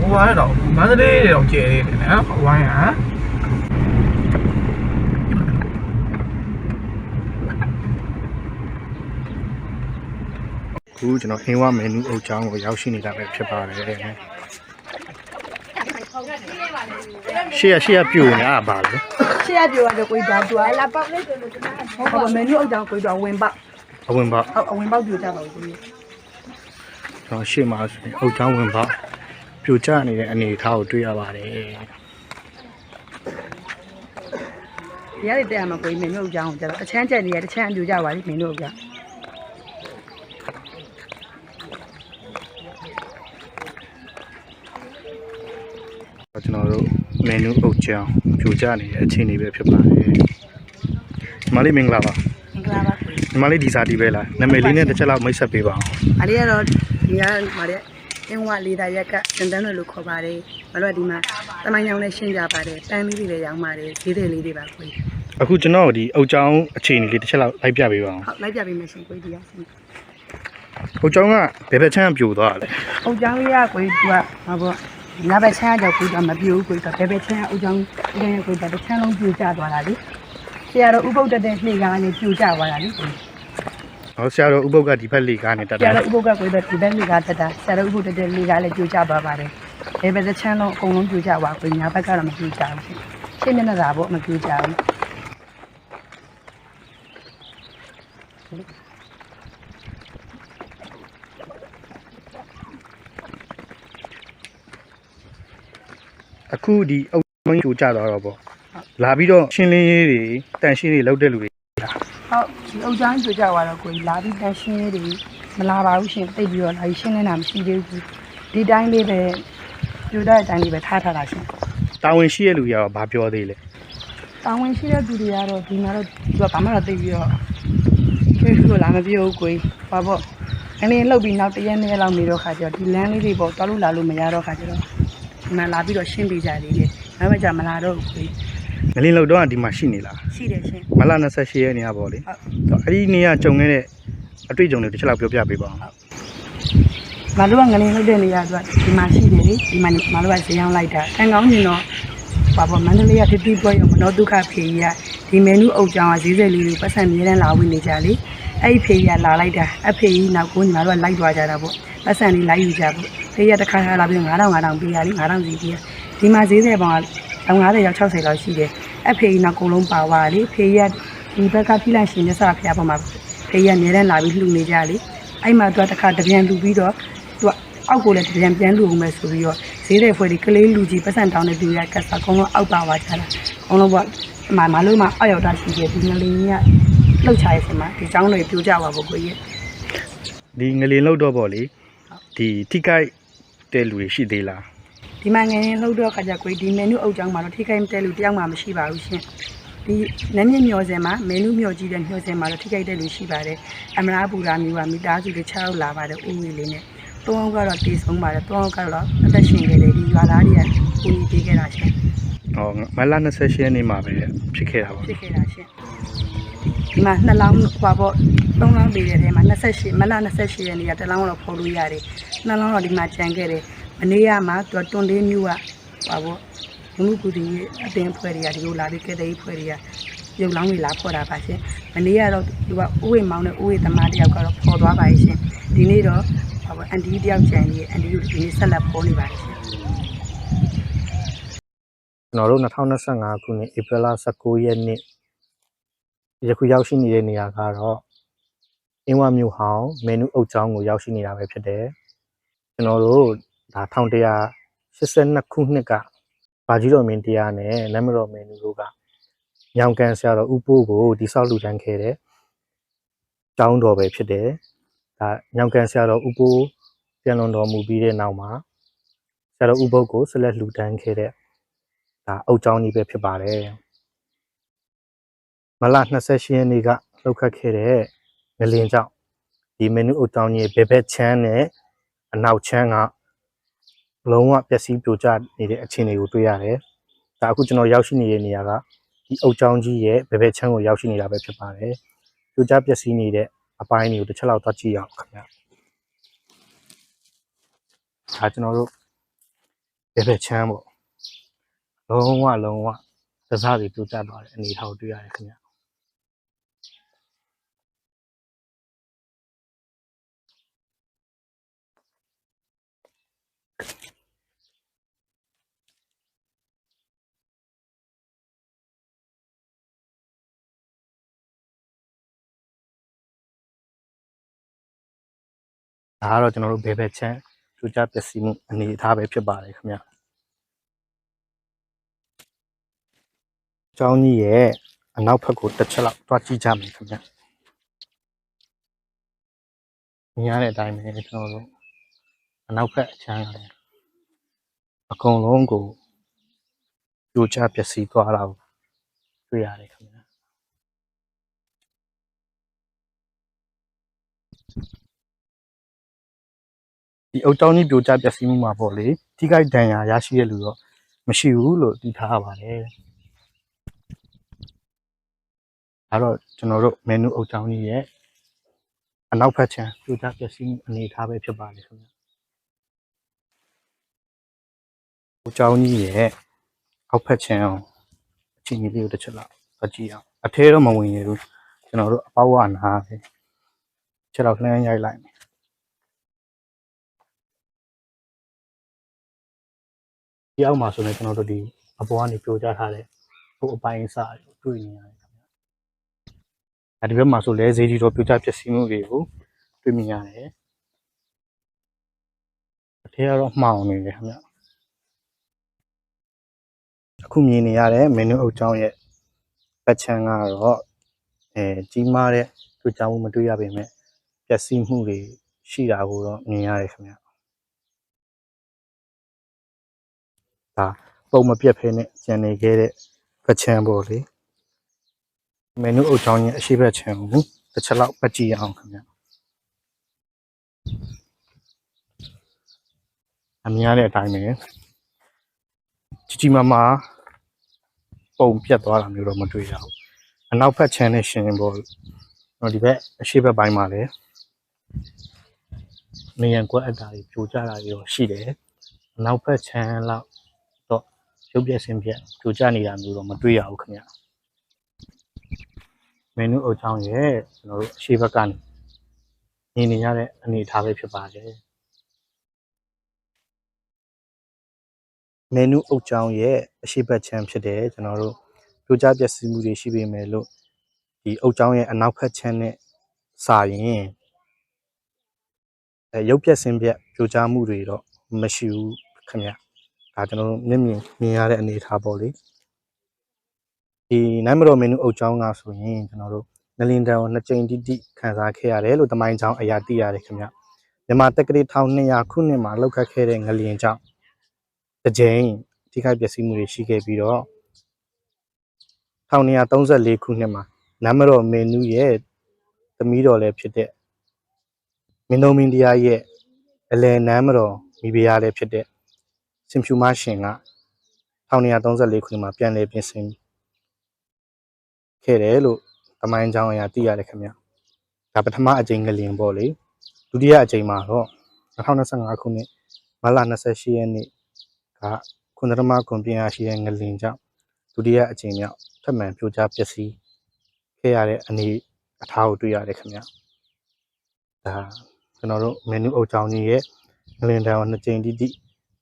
ဟိုပါတော့မန္တလေးတော့ကျဲနေတယ်နော်ဝိုင်းဟာခုကျွန်တော်ဟင်းဝမင်းနူးအုပ်ချောင်းကိုရောက်ရှိနေတာပဲဖြစ်ပါတယ်ရှေ့ရရှေ့ရပြိုနေတာကပါလေရှေ့ရပြောရတယ်ကိုကြီးဒါတူလာပေါက်လေးတယ်လို့ကျွန်တော်ဟောမင်းတို့အကြောင်းကိုကြီးတော့ဝင်ပေါက်အဝင်ပေါက်ဟုတ်အဝင်ပေါက်ပြကြပါဦးကိုကြီးကျွန်တော်ရှေ့မှာဆိုရင်အုပ်ချောင်းဝင်ပေါက် ပြိုကျနေတဲ့အနေအထားကိုတွေ့ရပါတယ်ဒီရတဲ့တဲ့မှာကိုကြီးမင်းတို့အကြောင်းကိုကြတော့အချမ်းကျက်နေရတချမ်းအပြူကြပါလိမင်းတို့အကြောင်းကျွန်တော်တို့မင်းနူးအုပ်ချောင်းပြိုကျနေတဲ့အခြေအနေပဲဖြစ်ပါတယ်ညီမလေးမင်္ဂလာပါမင်္ဂလာပါကိုကြီးညီမလေးဒီစာတီးပဲလားနာမည်လေးနဲ့တစ်ချက်လောက်မိတ်ဆက်ပေးပါအောင်အလေးကတော့ဒီကမာတဲ့ အင်းဝလေးသားရက်ကစင်တန်းတွေလို့ခေါ်ပါတယ်မလို့ဒီမှာတမိုင်းရောင်နဲ့ရှင်းကြပါတယ်တန်းလေးတွေလည်းရောင်းပါတယ်ဈေးတွေလေးတွေပါကိုကြီးအခုကျွန်တော်ဒီအုပ်ချောင်းအခြေအနေလေးတစ်ချက်လောက်လိုက်ပြပေးပါအောင်ဟုတ်လိုက်ပြပေးမယ်ရှင်ကိုကြီးဒီရောက်ရှင်အုပ်ချောင်းကဘယ်ဘက်ချမ်းပြိုသွားတာလဲအုတ်ချောင်းလေးကကိုကြီးကဟာပေါ့လာပဲချမ်းကြောက်ကိုကြီးကမပြူဘူးကိုကြီးကဘယ်ပဲချမ်းအုတ်ချောင်းအရင်ကကိုကြီးကတစ်ချမ်းလုံးပြူကျသွားတာလေဆရာတော်ဥပုဒ္ဒတဲ့နှိကနေပြူကျသွားတာလေကိုကြီး ဟောဆရာတော်ဥပုပ်ကဒီဘက်လေကားနဲ့တက်ဆရာတာတော်ဥပုဒ္ဒကိုကြီးကဒီဘက်နှိကတက်တာဆရာတော်ဥပုဒ္ဒတဲ့နှိကလည်းပြူကျသွားပါတယ်ဘယ်ပဲတစ်ချမ်းလုံးအကုန်လုံးပြူကျသွားကိုကြီးညာဘက်ကတော့မပြူကျဘူးရှင်းမျက်နှာသာပေါ့မပြူကျဘူးအခုဒီအုပ်ချောင်းပြိုကျသွားတော့ပေါ့လာပြီးတော့ရှင်းလင်းရေးတွေတန်ရှင်းတွေလုပ်တဲ့လူတွေဟုတ် ဒီအုတ်ချောင်းပြူကျသွားတော့ကိုကြီးလာပြီးတန်းရှင်းရေးတွေမလာပါဘူးရှင်တိတ်ပြီးတော့လာပြီးရှင်းနေတာမရှိသေးဘူးဒီတိုင်းလေးပဲပြူတဲ့အတိုင်းလေးပဲထားထားတာရှင်တာဝန်ရှိတဲ့လူတွေကတော့ဘာပြောသေးလဲတာဝန်ရှိတဲ့သူတွေကတော့ဒီမှာတော့သူကဘာမှတော့သိပြီးတော့ချွေးချွေးလာမပြောဘူးကိုကြီးဘာပေါ့အနေလှုပ်ပြီးနောက်တစ်ရက်နှစ်ရက်လောက်နေတော့ခါကျတော့ဒီလမ်းလေးတွေပေါ့တော်လို့လာလို့မရတော့ခါကျတော့ဒီမှာလာပြီးတော့ရှင်းပေးကြသေးတယ်မမကြမလာတော့ဘူးကိုကြီး ငလင်းလောက်တော့ကဒီမှာရှိနေလားရှိတယ်ရှင်မလ28ရက်နေရပေါ့လေဟုတ်တော့အဲ့ဒီနေရကြုံခဲ့တဲ့အတွေ့အကြုံတွေတစ်ချက်လောက်ပြောပြပေးပါအောင်မတို့ကငလင်းလှုပ်တဲ့နေရာဆိုဒီမှာရှိတယ်လေဒီမှာမတို့ကဇေယောင်းလိုက်တာခံကောင်းနေတော့ဘာပေါ့မန္တလေးကတတိပွဲရုံမနောဒုက္ခဖေကြီးကဒီမင်းနူးအုပ်ကြောင်ကဈေးဆက်လေးတွေပတ်စံမြဲတမ်းလာဝင်နေကြလေအဲ့ဒီဖေကြီးကလာလိုက်တာအဖေကြီးနောက်ကိုညီမတို့ကလိုက်သွားကြတာပေါ့ပတ်စံလေးလိုက်ယူကြပေါ့ဖေကြီးကတစ်ခါခါလာပြီး9000 9000ပေးရလေ9000စီပေးရဒီမှာဈေးဆက်ပေါင်းက50ရောက်60လောက်ရှိတယ် အဖေကြီးနောက်ကုန်လုံးပါသွားလေဖေကြီးကဒီဘက်ကဖိလိုက်ရှင်မြတ်စွာဘုရားပေါ်မှာဖေကြီးကမြဲတမ်းလာပြီးလှူနေကြလေအဲ့မှာသူကတစ်ခါတပြန်လှူပြီးတော့သူကအောက်ကိုလည်းတပြန်ပြန်လှူအောင်မယ်ဆိုပြီးတော့ဈေးတဲ့ဖွဲ့ဒီကလေးလူကြီးပတ်စံတောင်းတဲ့သူရကတ်စာအကုန်လုံးအောက်ပါသွားကြတာအကုန်လုံးပေါ့အမမလို့မအောက်ရောက်တာရှိတယ်ဒီငလေးကြီးကလှုပ်ချရဲ့ဆင်မှာဒီเจ้าတွေပြိုကြပါဘူးကိုကြီး ဒီငလင်းလောက်တော့ပေါ့လေဒီထိခိုက်တဲ့လူတွေရှိသေးလား ဒီမှာငယ်ရင်လှုပ်တော့ခါကြကိုဒီမန်နူအုပ်ကြောင်းမှာတော့ထိခိုက်တဲ့လူတယောက်မှမရှိပါဘူးရှင်ဒီနည်းနည်းမျောစင်မှာမန်နူမျောကြည့်တဲ့မျောစင်မှာတော့ထိခိုက်တဲ့လူရှိပါတယ်အမရာပူရာမျိုးကမိသားစုတွေ6ယောက်လာပါတယ်ဦးဝေလေးနဲ့၃ယောက်ကတော့တေဆုံးပါတယ်၃ယောက်ကတော့အသက်ရှင်ခဲ့တယ်ဒီရွာသားတွေကကိုကြီးပေးခဲ့တာရှင်ဟောမလ28ရက်နေ့မှာပဲဖြစ်ခဲ့တာပေါ့ဖြစ်ခဲ့တာရှင်ဒီမှာနှစ်လောင်းဟွာပေါ့သုံးလောင်းပေးတဲ့ထဲမှာ28မလ28ရက်နေ့ကတစ်လောင်းတော့ဖော်လို့ရတယ်နှစ်လောင်းတော့ဒီမှာကြံခဲ့တယ် မနေ့ကမှသူတွန်လေးမျိုးကဟွာပေါ့လူမှုကူတီအတင်းဖွဲ့တွေကဒီလိုလာပြီးကဲတဲ့ဖွဲ့တွေကရုပ်လောင်းတွေလာဖော်တာပါရှင်မနေ့ကတော့သူကဥဝေမောင်းနဲ့ဥဝေသမားတယောက်ကတော့ဖော်သွားပါရဲ့ရှင်ဒီနေ့တော့ဟွာပေါ့အန်တီတယောက်ကြံကြီးအန်တီကိုဒီနေ့ဆက်လက်ဖော်နေပါရဲ့ရှင်ကျွန်တော်တို့2025ခုနှစ်ဧပြီလ19ရက်နေ့ယခုရောက်ရှိနေတဲ့နေရာကတော့အင်းဝမြို့ဟောင်းမင်းနူအုပ်ချောင်းကိုရောက်ရှိနေတာပဲဖြစ်တယ်ကျွန်တော်တို့ ဒါ1182ခုနှစ်ကဘာကြီးတော်မင်းတရားနဲ့လက်မတော်မင်းနူတို့ကညောင်ကန်ဆရာတော်ဥပိုးကိုတိဆောက်လူတန်းခဲ့တဲ့ကျောင်းတော်ပဲဖြစ်တယ်ဒါညောင်ကန်ဆရာတော်ဥပိုးပြန်လွန်တော်မူပြီးတဲ့နောက်မှာဆရာတော်ဥပုပ်ကိုဆက်လက်လူတန်းခဲ့တဲ့ဒါအုတ်ချောင်းကြီးပဲဖြစ်ပါတယ်မလ28ရက်နေ့ကလောက်ခတ်ခဲ့တဲ့ငလင်ကြောင့်ဒီမနူအုတ်ချောင်းကြီးဘယ်ဘက်ချမ်းနဲ့အနောက်ချမ်းက လုံးဝပျက်စီးပြိုကျနေတဲ့အခြေအနေကိုတွေ့ရတယ်ဒါအခုကျွန်တော်ရောက်ရှိနေတဲ့နေရာကဒီအုတ်ချောင်းကြီးရဲ့ဘယ်ဘက်ချမ်းကိုရောက်ရှိနေတာပဲဖြစ်ပါတယ်ပြိုကျပျက်စီးနေတဲ့အပိုင်းတွေကိုတစ်ချက်လောက်သွားကြည့်အောင်ခင်ဗျာဒါကျွန်တော်တို့ဘယ်ဘက်ချမ်းပေါ့လုံးဝလုံးဝသစားတွေပြတ်တက်သွားတဲ့အနေအထားကိုတွေ့ရတယ်ခင်ဗျာ ဒါကတော့ကျွန်တော်တို့ဘယ်ဘက်ချမ်းပြတ်တက်ပျက်စီးမှုအနေအထားပဲဖြစ်ပါတယ်ခင်ဗျာ เจ้าကြီးရဲ့အနောက်ဘက်ကိုတစ်ချက်လောက်တွားကြည့်ကြမယ်ခင်ဗျမြင်ရတဲ့အတိုင်းပဲကျွန်တော်တို့အနောက်ဘက်အချမ်းရတယ်အကုန်လုံးကိုပြိုကျပျက်စီးသွားတာကိုတွေ့ရတယ် ဒီအုတ်တောင်းကြီးပြိုကျပျက်စီးမှုမှာပေါ့လေထိခိုက်ဒဏ်ရာရရှိတဲ့လူတော့မရှိဘူးလို့သိထားရပါတယ်ဒါတော့ကျွန်တော်တို့မနူအုပ်ချောင်းကြီးရဲ့အနောက်ဘက်ခြမ်းပြိုကျပျက်စီးမှုအနေအထားပဲဖြစ်ပါလေခင်ဗျာအုပ်ချောင်းကြီးရဲ့အောက်ဘက်ခြမ်းအောင်အချိန်ကြီးလေးကိုတစ်ချက်လောက်ဖတ်ကြည့်အောင်အထဲတော့မဝင်ရဘူးကျွန်တော်တို့အပေါက်ဝနာပဲချက်တော့လှမ်းရိုက်လိုက်မယ် ဒီအောက်မှာဆိုရင်ကျွန်တော်တို့ဒီအပေါ်ကနေပြိုကျထားတဲ့ဟိုအပိုင်းအစတွေကိုတွေ့နေရတယ်အဲဒီဘက်မှာဆိုလဲဈေးကြီးတော့ပြူကြပျက်စီးမှုတွေကိုတွေ့မြင်ရတယ်အထက်ကတော့မှောင်နေတယ်ခင်ဗျအခုမြင်နေရတဲ့မင်းနူအုပ်ချောင်းရဲ့ပတ်ချမ်းကတော့အဲကြီးမားတဲ့တွေ့ကြမှုမတွေ့ရပေမဲ့ပျက်စီးမှုတွေရှိတာကိုတော့မြင်ရတယ်ခင်ဗျ ဒါပုံမပြတ်ဖဲနဲ့ကျန်နေခဲ့တဲ့ပတ်ချမ်းပေါ့လေမနူအုပ်ချောင်းရဲ့အရှိဘက်ချမ်းကိုတစ်ချက်လောက်ပတ်ကြည့်ရအောင်ခင်ဗျအများတဲ့အတိုင်းပဲကြီးကြီးမားမားပုံပြတ်သွားတာမျိုးတော့မတွေ့ရဘူးအနောက်ဘက်ချမ်းနဲ့ရှင်ပေါ့တော့ဒီဘက်အရှိဘက်ပိုင်းမှာလည်းနေရန်ကွက်အတားတွေပြိုကျတာတွေတော့ရှိတယ်အနောက်ဘက်ချမ်းလောက်တော့ ရုပ်ပြက်ဆင်းပြက်ပြိုကျနေတာမျိုးတော့မတွေ့ရဘူးခင်ဗျမင်းတို့အုပ်ချောင်းရဲ့ကျွန်တော်တို့အရှိဘက်ကနေနေနေရတဲ့အနေအထားပဲဖြစ်ပါတယ်မင်းတို့အုပ်ချောင်းရဲ့အရှိဘက်ချမ်းဖြစ်တယ်ကျွန်တော်တို့ပြိုကျပျက်စီးမှုတွေရှိပေမဲ့လို့ဒီအုပ်ချောင်းရဲ့အနောက်ဘက်ချမ်းနဲ့စာရင်အဲရုပ်ပြက်စင်ပြက်ပြိုကျမှုတွေတော့မရှိဘူးခင်ဗျ ဒါကျွန်တော်တို့မျက်မြင်မြင်ရတဲ့အနေအထားပေါ့လေဒီနိုင်မတော်မင်းတို့အုပ်ချောင်းကဆိုရင်ကျွန်တော်တို့ငလင်တန်ကိုနှစ်ကြိမ်တိတိခံစားခဲ့ရတယ်လို့တမိုင်းချောင်းအရာသိရတယ်ခင်ဗျမြန်မာတက္ကရာ1200ခုနှစ်မှာလောက်ခတ်ခဲ့တဲ့ငလင်ကြောင့်တစ်ကြိမ်ထိခိုက်ပျက်စီးမှုတွေရှိခဲ့ပြီးတော့1934ခုနှစ်မှာနမ်မတော်မင်းနူးရဲ့သမီးတော်လည်းဖြစ်တဲ့မင်းတော်မင်းတရားရဲ့အလယ်နမ်မတော်မိဖုရားလည်းဖြစ်တဲ့ စင်ဖြူမရှင်က1934ခုနှစ်မှာပြန်လည်ပြင်ဆင်ခဲ့တယ်လို့တမိုင်းကြောင်းအရာသိရတယ်ခင်ဗျဒါပထမအကြိမ်ငလင်ပေါ့လေဒုတိယအကြိမ်မှာတော့2025ခုနှစ်မတ်လ28ရက်နေ့ကခွန်သရမကွန်ပြင်းအားရှိတဲ့ငလင်ကြောင့်ဒုတိယအကြိမ်မြောက်ထပ်မံပြိုကျပျက်စီးခဲ့ရတဲ့အနေအထားကိုတွေ့ရတယ်ခင်ဗျဒါကျွန်တော်တို့မနူအုပ်ချောင်းကြီးရဲ့ငလင်တန်ကိုနှစ်ကြိမ်တိတိ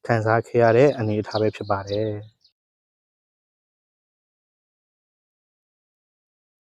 ခန်းစားခဲ့ရတဲ့အနေအထားပဲဖြစ်ပါတယ်